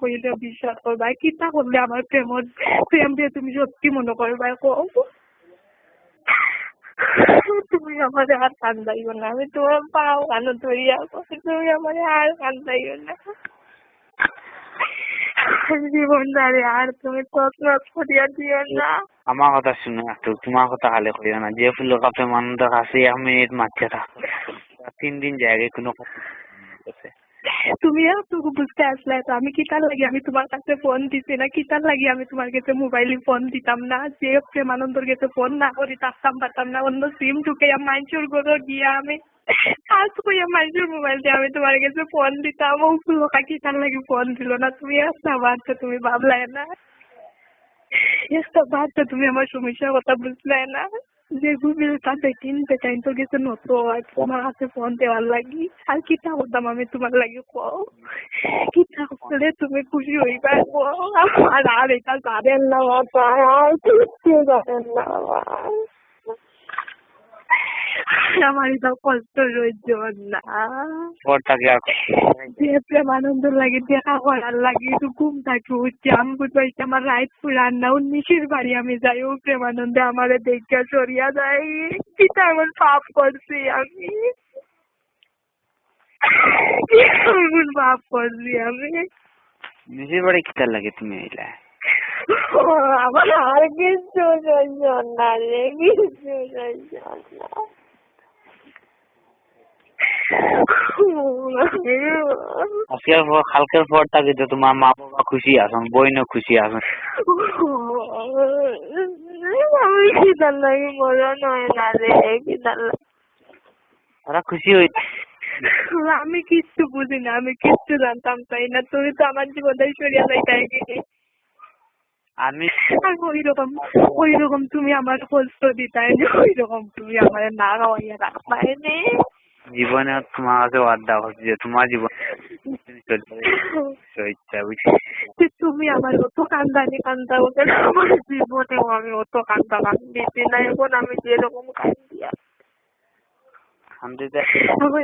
কইলে, বিশ্বাস করবা কিতা করলে আমার প্রেমত, প্রেম দিয়ে তুমি সত্যি মনে করবা কও তুমি আমার আর কান্দাইও না, আমি তোমার পাও কানো ধরিয়া তুমি আমার আর কান্দাইও না। তুমি তত্ন করিয়া দিও না। আমার কথা শুনো একটু, তোমার কথা খালি কইও না, যে ফুলের কাপে মানুষের কাছে এক মিনিট মারছে তিন দিন জায়গায় কোনো কথা। তুমি এতটুকু বুঝতে আসলে তো আমি কিতার লাগি? আমি তোমার কাছে ফোন দিছি না? কিতার লাগি? আমি তোমার কাছে মোবাইলে ফোন দিতাম না। যে প্রেমানন্দর কাছে ফোন না করি থাকতাম পারতাম না। অন্য সিম ঢুকে মাইনসুর ঘরে গিয়া আমি কাজ কইয়া মাইনসুর মোবাইল দিয়ে আমি তোমার কাছে ফোন দিতাম। ও লোকা কিতার লাগি ফোন দিল না? তুমি একটা বাচ্চা তুমি ভাবলাই না। একটা বাচ্চা তুমি আমার সমস্যার কথা বুঝলে না। যে গুগল তাতে কিনতে চাই তোর কাছে নত তোমার হাতে ফোন দেওয়ার লাগি। আর কিতা করতাম আমি তোমার লাগি, কও? কিতা করলে তুমি খুশি হইবা, কও? আর আর এটা জানেন না বাবা, আর কিচ্ছু জানেন না বাবা না। পরটাকে আর যে প্রেমানন্দ লাগে দেখা করার লাগে একটু ঘুম থাকি উঠছি আমি বুঝতে আমার রাইট পুরান না উনিশের বাড়ি আমি যাই ও প্রেমানন্দে আমার দেখা সরিয়া যায়। কিতা এমন পাপ করছি আমি। পাপ করছি আমি। নিজের বাড়ি কিতার লাগে তুমি এলা আমার আর কিছু সহ্য না রে কিছু সহ্য না। আজকের পর কালকের পর থেকে তো তোমার মা বাবা খুশি আছেন বইনও খুশি আছেন। আমি খিদার লাগে মরণ হয় না রে খিদার লাগে ওরা খুশি হই আমি কিচ্ছু বুঝি না আমি কিচ্ছু জানতাম তাই না তুমি তো আমার জীবনটাই সরিয়া যাইতে গেলে আমি ওই রকম তুমি আমার কষ্ট দিতাই নি ওই রকম তুমি আমার না খাওয়াইয়া রাখবাই নি জীবনে তোমার কাছে হচ্ছে যে তোমার জীবন ইচ্ছা বুঝছি তুমি আমার অত কান্দানি কান্দা ওকে আমার জীবনে আমি অত কান্দা কান্দি না এখন আমি যেরকম কান্দি শান্তিতে আমি